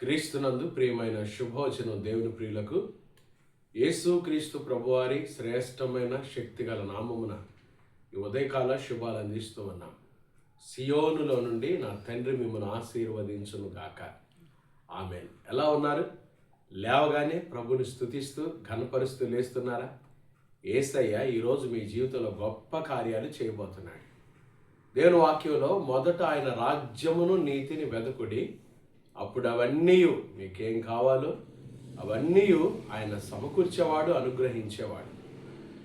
క్రీస్తునందు ప్రియమైన శుభవచనం దేవుని ప్రియులకు. యేసు క్రీస్తు ప్రభువారి శ్రేష్టమైన శక్తిగల నామమున ఈ ఉదయకాల శుభాలు అందిస్తూ ఉన్నాం. సియోనులో నుండి నా తండ్రి మిమ్మల్ని ఆశీర్వదించును గాక. ఆమె ఎలా ఉన్నారు? లేవగానే ప్రభుని స్థుతిస్తూ ఘనపరుస్తూ లేస్తున్నారా? ఏసయ్య ఈరోజు మీ జీవితంలో గొప్ప కార్యాలు చేయబోతున్నాడు. దేవుని వాక్యంలో మొదట ఆయన రాజ్యమును నీతిని వెదకుడి అప్పుడు అవన్నీ మీకేం కావాలో అవన్నీ ఆయన సమకూర్చేవాడు అనుగ్రహించేవాడు.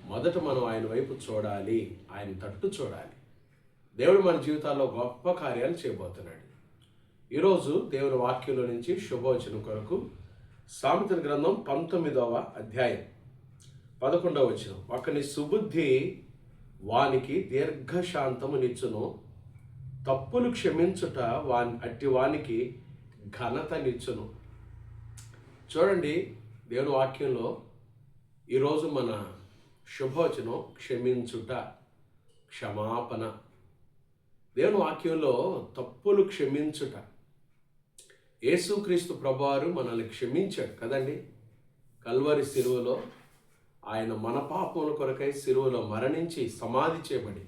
మొదట మనం ఆయన వైపు చూడాలి. ఆయన తట్టు చూడాలి. దేవుడు మన జీవితాల్లో గొప్ప కార్యాలు చేయబోతున్నాడు. ఈరోజు దేవుని వాక్యంలో నుంచి శుభవచనం కొరకు సామెతల గ్రంథం పంతొమ్మిదవ అధ్యాయం పదకొండవ వచనం. ఒకని సుబుద్ధి వానికి దీర్ఘశాంతము నిచ్చును. తప్పులు క్షమించుట వాని అట్టి వానికి ఘనత నిచ్చును చూడండి దేవుని వాక్యంలో ఈరోజు మన శుభవచనం క్షమించుట క్షమాపణ. దేవుని వాక్యంలో తప్పులు క్షమించుట. యేసుక్రీస్తు ప్రభువారు మనల్ని క్షమించాడు కదండి. కల్వరి శిలువలో ఆయన మన పాపముల కొరకై శిలువలో మరణించి సమాధి చేయబడి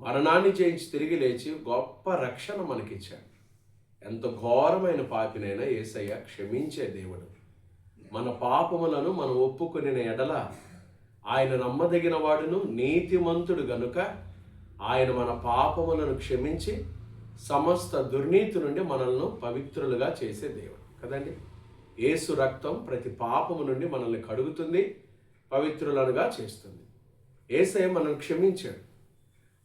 మరణాన్ని జయించి తిరిగి లేచి గొప్ప రక్షణ మనకిచ్చాడు. ఎంత ఘోరమైన పాపినైనా ఏసయ్య క్షమించే దేవుడు. మన పాపములను మనం ఒప్పుకుని ఎడల ఆయన నమ్మదగిన వాడును నీతిమంతుడు గనుక ఆయన మన పాపములను క్షమించి సమస్త దుర్నీతి నుండి మనల్ని పవిత్రులుగా చేసే దేవుడు. కదండి? ఏసు రక్తం ప్రతి పాపము నుండి మనల్ని కడుగుతుంది పవిత్రులనుగా చేస్తుంది. ఏసయ్య మనల్ని క్షమించాడు.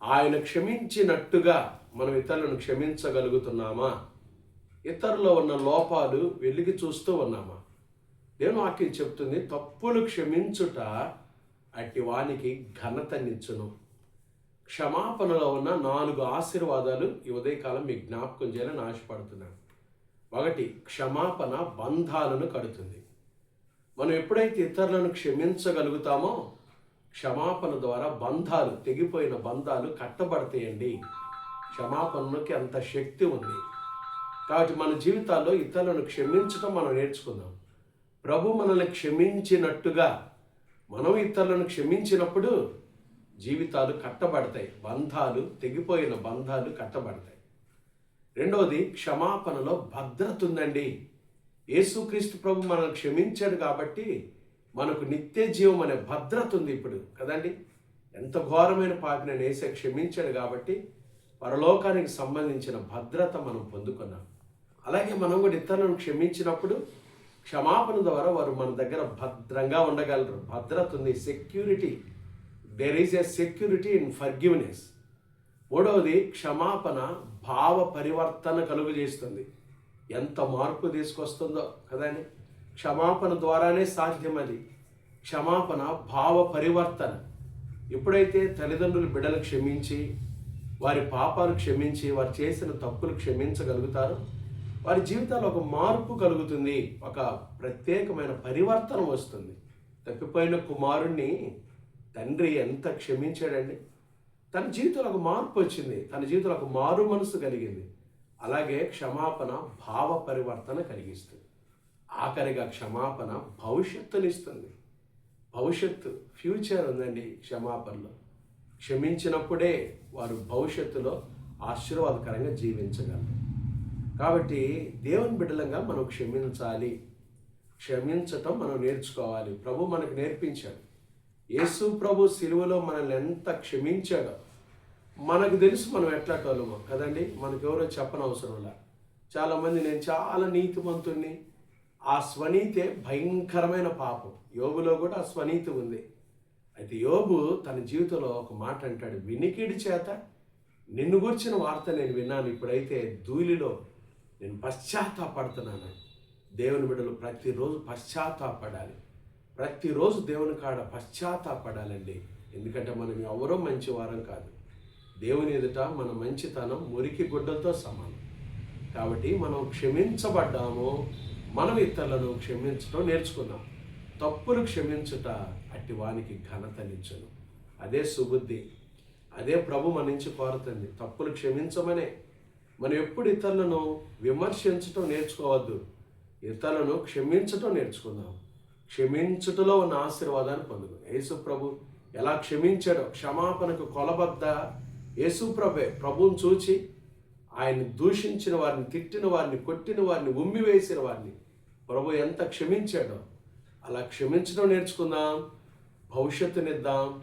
ఆయన క్షమించినట్టుగా మనం ఇతరులను క్షమించగలుగుతున్నామా? ఇతరులో ఉన్న లోపాలు వెలిగి చూస్తూ ఉన్నామా? నేను వాక్యం చెప్తుంది తప్పులు క్షమించుట అట్టి వానికి ఘనతనిచ్చును క్షమాపణలో ఉన్న నాలుగు ఆశీర్వాదాలు ఈ ఉదయకాలం మీకు జ్ఞాపకం చేయాలని ఆశపడుతున్నాను. ఒకటి క్షమాపణ బంధాలను కడుతుంది. మనం ఎప్పుడైతే ఇతరులను క్షమించగలుగుతామో క్షమాపణ ద్వారా బంధాలు తెగిపోయిన బంధాలు కట్టబడతాయండి. క్షమాపణకి అంత శక్తి ఉంది. కాబట్టి మన జీవితాల్లో ఇతరులను క్షమించడం మనం నేర్చుకుందాం. ప్రభు మనల్ని క్షమించినట్టుగా మనం ఇతరులను క్షమించినప్పుడు జీవితాలు కట్టబడతాయి. బంధాలు తెగిపోయిన బంధాలు కట్టబడతాయి. రెండవది క్షమాపణలో భద్రత ఉందండి. యేసుక్రీస్తు ప్రభు మనల్ని క్షమించాడు కాబట్టి మనకు నిత్య జీవం అనే భద్రత ఉంది ఇప్పుడు కదండి? ఎంత ఘోరమైన పాపిని వేసే క్షమించాడు కాబట్టి పరలోకానికి సంబంధించిన భద్రత మనం పొందుకున్నాం. అలాగే మనం కూడా ఇతరులను క్షమించినప్పుడు క్షమాపణ ద్వారా వారు మన దగ్గర భద్రంగా ఉండగలరు. భద్రత ఉంది security there is a security in forgiveness మూడవది క్షమాపణ భావ పరివర్తన కలుగు చేస్తుంది ఎంత మార్పు తీసుకొస్తుందో కదండి క్షమాపణ ద్వారానే సాధ్యం అది. క్షమాపణ భావ పరివర్తన. ఎప్పుడైతే తల్లిదండ్రులు బిడ్డలు క్షమించి వారి పాపాలు క్షమించి వారు చేసిన తప్పులు క్షమించగలుగుతారో వారి జీవితాల్లో ఒక మార్పు కలుగుతుంది. ఒక ప్రత్యేకమైన పరివర్తన వస్తుంది. తప్పిపోయిన కుమారుణ్ణి తండ్రి ఎంత క్షమించాడండి? తన జీవితంలో ఒక మార్పు వచ్చింది. తన జీవితంలో ఒక మారు మనసు కలిగింది. అలాగే క్షమాపణ భావ పరివర్తన కలిగిస్తుంది. ఆఖరిగా క్షమాపణ భవిష్యత్తునిస్తుంది భవిష్యత్తు ఫ్యూచర్ ఉందండి క్షమాపణలో. క్షమించినప్పుడే వారు భవిష్యత్తులో ఆశీర్వాదకరంగా జీవించగలరు. కాబట్టి దేవుని బిడ్డలంగా మనం క్షమించాలి. క్షమించటం మనం నేర్చుకోవాలి. ప్రభు మనకు నేర్పించాడు. యేసు ప్రభు సిలువలో మనల్ని ఎంత క్షమించాడో మనకు తెలుసు మనం ఎట్లాటోళ్ళమో కదండి? మనకు ఎవరో చెప్పనవసరంలా చాలామంది నేను చాలా నీతిమంతుణ్ణి. ఆ స్వనీతే భయంకరమైన పాపం. యోగులో కూడా ఆ స్వనీతి ఉంది. అయితే యోగు తన జీవితంలో ఒక మాట అంటాడు. వినికిడి చేత నిన్ను గుర్చిన వార్త నేను విన్నాను. ఇప్పుడైతే ధూళిలో నేను పశ్చాత్తాపడుతున్నాను. దేవుని బిడ్డలు ప్రతిరోజు పశ్చాత్తాపడాలి. ప్రతిరోజు దేవుని కాడ పశ్చాత్తాపడాలండి. ఎందుకంటే మనం ఎవరో మంచి వారం కాదు. దేవుని ఎదుట మన మంచితనం మురికి గుడ్డలతో సమానం. కాబట్టి మనం క్షమించబడ్డాము మనం ఇతరులను క్షమించడం నేర్చుకున్నాం. తప్పులు క్షమించుట అట్టి వానికి ఘనతనిచ్చును అదే సుబుద్ధి. అదే ప్రభు మన నుంచి కోరుతుంది. తప్పులు క్షమించమనే. మనం ఎప్పుడు ఇతరులను విమర్శించటం నేర్చుకోవద్దు. ఇతరులను క్షమించటం నేర్చుకుందాం. క్షమించుటలో ఉన్న ఆశీర్వాదాన్ని పొందుకుందాం. యేసు ప్రభు ఎలా క్షమించాడో క్షమాపణకు కొలబద్ద యేసు ప్రభే ప్రభువుని చూచి ఆయన దూషించిన వారిని తిట్టిన వారిని కొట్టిన వారిని ఉమ్మివేసిన వారిని ప్రభు ఎంత క్షమించాడో అలా క్షమించడం నేర్చుకుందాం. భవిష్యత్తునిద్దాం.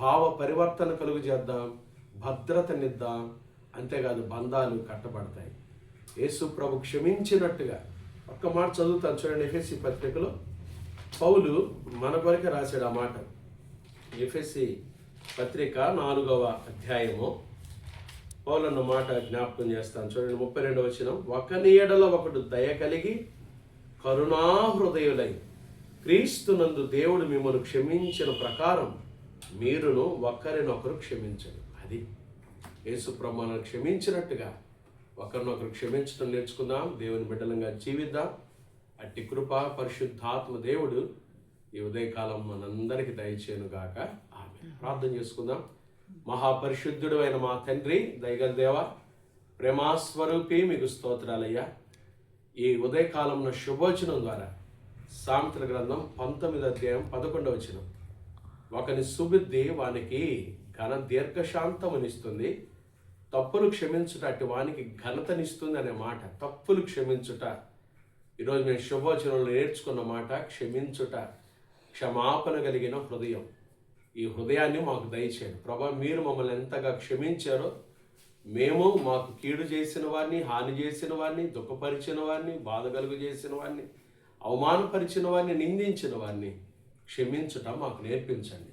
భావ పరివర్తన కలుగు చేద్దాం భద్రతనిద్దాం. అంతేకాదు బంధాలు కట్టబడతాయి. యేసు ప్రభు క్షమించినట్టుగా ఒక్క మాట చదువుతాను చూడండి ఎఫ్ఎస్సి పత్రికలో. పౌలు మన కొరకే రాశాడు ఆ మాట. ఎఫ్ఎస్సి పత్రిక నాలుగవ అధ్యాయము. పౌలన్న మాట జ్ఞాపకం చేస్తాను చూడండి ముప్పై రెండవ వచ్చిన ఒక నీడలో ఒకడు దయ కలిగి కరుణాహృదయులై క్రీస్తునందు దేవుడు మిమ్మల్ని క్షమించిన ప్రకారం మీరును ఒకరినొకరు క్షమించడు. అది యేసు క్షమించినట్టుగా ఒకరినొకరు క్షమించడం నేర్చుకుందాం. దేవుని బిడ్డలంగా జీవిద్దాం. అట్టి కృప పరిశుద్ధాత్మ దేవుడు ఈ ఉదయకాలం మనందరికీ దయచేయను గాక. ఆమె ప్రార్థన చేసుకుందాం. మహాపరిశుద్ధుడు అయిన మా తండ్రి దయగల దేవ ప్రేమాస్వరూపి మీకు స్తోత్రాలయ్యా. ఈ ఉదయకాలంలో శుభోచనం ద్వారా సామెతల గ్రంథం పంతొమ్మిది అధ్యాయం పదకొండవ వచనం. ఒకని సుబుద్ధి వానికి ఘన దీర్ఘశాంతమునిస్తుంది. తప్పులు క్షమించుట అటు వానికి ఘనతనిస్తుంది అనే మాట. తప్పులు క్షమించుట. ఈరోజు నేను శుభవచనంలో నేర్చుకున్న మాట క్షమించుట క్షమాపణ కలిగిన హృదయం. ఈ హృదయాన్ని మాకు దయచేయండి. ప్రభా మీరు మమ్మల్ని ఎంతగా క్షమించారో మేము మాకు కీడు చేసిన వారిని హాని చేసిన వారిని దుఃఖపరిచిన వారిని బాధ కలుగు చేసిన వారిని అవమానపరిచిన వారిని నిందించిన వారిని క్షమించుట మాకు నేర్పించండి.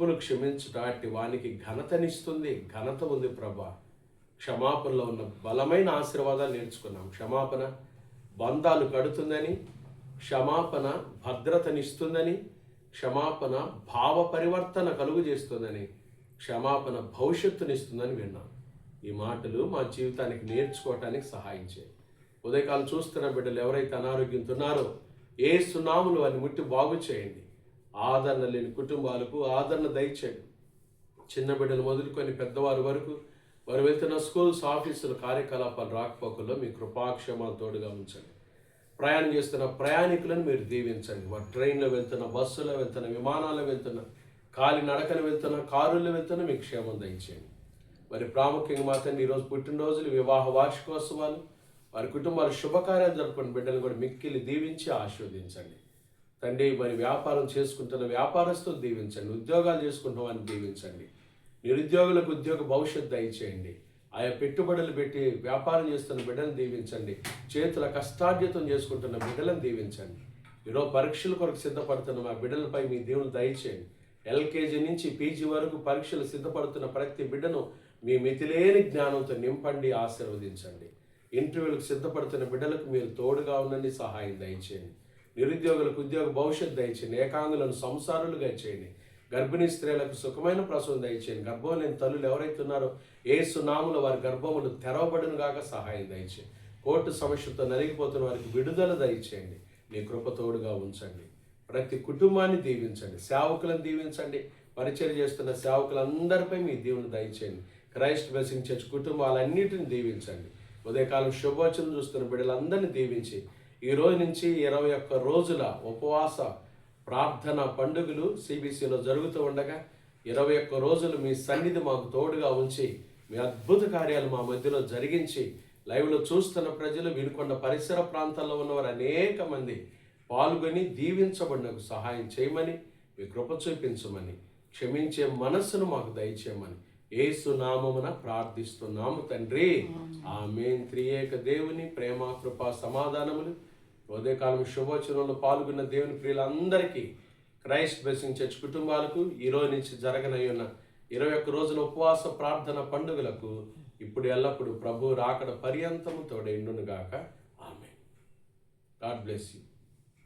తప్పులు క్షమించుట అట్టి వానికి ఘనతనిస్తుంది. ఘనత ఉంది ప్రభా. క్షమాపణలో ఉన్న బలమైన ఆశీర్వాదాలు నేర్చుకున్నాం. క్షమాపణ బంధాలు కడుతుందని క్షమాపణ భద్రతనిస్తుందని క్షమాపణ భావ పరివర్తన కలుగు చేస్తుందని క్షమాపణ భవిష్యత్తునిస్తుందని విన్నాం. ఈ మాటలు మా జీవితానికి నేర్చుకోవటానికి సహాయం చేయి. ఉదయకాలం చూస్తున్న బిడ్డలు ఎవరైతే అనారోగ్యంతో ఉన్నారో ఏ సునాములు అని ముట్టి బాగు చేయండి. ఆదరణ లేని కుటుంబాలకు ఆదరణ దయచేయండి. చిన్న బిడ్డలు మొదలుకొని పెద్దవారి వరకు వారు వెళ్తున్న స్కూల్స్ ఆఫీసులు కార్యకలాపాలు రాకపోకల్లో మీ కృపాక్షేమాలు తోడుగా ఉంచండి. ప్రయాణం చేస్తున్న ప్రయాణికులను మీరు దీవించండి. వారు ట్రైన్లో వెళ్తున్న బస్సులో వెళ్తున్న విమానాల్లో వెళ్తున్న కాలి నడకన వెళ్తున్న కారుల్లో వెళ్తున్న మీ క్షేమం దయచేయండి. మరి ప్రాముఖ్యంగా మాత్రం ఈరోజు పుట్టినరోజులు వివాహ వార్షికోత్సవాలు వారి కుటుంబాలు శుభకార్యాలు జరుపుకున్న బిడ్డలు కూడా మిక్కిలి దీవించి ఆశీర్వదించండి. తండ్రి మరి వ్యాపారం చేసుకుంటున్న వ్యాపారస్తులు దీవించండి ఉద్యోగాలు చేసుకుంటున్న వారిని దీవించండి. నిరుద్యోగులకు ఉద్యోగ భవిష్యత్తు దయచేయండి. ఆయా పెట్టుబడులు పెట్టి వ్యాపారం చేస్తున్న బిడ్డలను దీవించండి. చేతుల కష్టార్జితం చేసుకుంటున్న బిడ్డలను దీవించండి. ఈరోజు పరీక్షల కొరకు సిద్ధపడుతున్న మా బిడ్డలపై మీ దేవుని దయచేయండి ఎల్కేజీ నుంచి పీజీ వరకు పరీక్షలు సిద్ధపడుతున్న ప్రతి బిడ్డను మీ మితిలేని జ్ఞానంతో నింపండి ఆశీర్వదించండి. ఇంటర్వ్యూలకు సిద్ధపడుతున్న బిడ్డలకు మీరు తోడుగా ఉండండి సహాయం దయచేయండి. నిరుద్యోగులకు ఉద్యోగ భవిష్యత్తు దయచేయండి ఏకాంగులను సంసారులుగా చేయండి. గర్భిణీ స్త్రీలకు సుఖమైన ప్రసవం దయచేయండి. గర్భం లేని తల్లులు ఎవరైతే ఉన్నారో ఏ సునాముల వారి గర్భములు తెరవబడిన గాక సహాయం దయచేయండి. కోర్టు సమస్యతో నలిగిపోతున్న వారికి విడుదల దయచేయండి. మీ కృపతోడుగా ఉంచండి. ప్రతి కుటుంబాన్ని దీవించండి. సేవకులను దీవించండి. పరిచయం చేస్తున్న సేవకులందరిపై మీ దీవుని దయచేయండి. క్రైస్ట్ బెసింగ్ చర్చ్ కుటుంబాలన్నిటిని దీవించండి. ఉదయకాలం శుభోచనం చూస్తున్న బిడ్డలందరినీ దీవించి ఈ రోజు నుంచి ఇరవై ఒక్క రోజుల ఉపవాస ప్రార్థన పండుగలు సిబిసిలో జరుగుతూ ఉండగా ఇరవై ఒక్క రోజులు మీ సన్నిధి మాకు తోడుగా ఉంచి మీ అద్భుత కార్యాలు మా మధ్యలో జరిగించి లైవ్లో చూస్తున్న ప్రజలు వినుకొండ పరిసర ప్రాంతాల్లో ఉన్నవారు అనేక మంది పాల్గొని దీవించబడినకు సహాయం చేయమని మీ కృప చూపించమని క్షమించే మనస్సును మాకు దయచేయమని ఏసు నామమున ప్రార్థిస్తున్నాము తండ్రి. ఆమెన్. త్రియేక దేవుని ప్రేమ కృప సమాధానములు. ఉదయకాలం శుభోచనంలో పాల్గొన్న దేవుని ప్రియులందరికీ క్రైస్ట్ బ్లెస్సింగ్ చర్చ్ కుటుంబాలకు ఈ రోజు నుంచి జరగనయ్యున్న ఇరవై ఒక్క రోజుల ఉపవాస ప్రార్థన పండుగలకు ఇప్పుడు ఎల్లప్పుడు ప్రభు రాకడ పర్యంతము తోడైండునుగాక ఆమె గాడ్ బ్లెస్ యూ.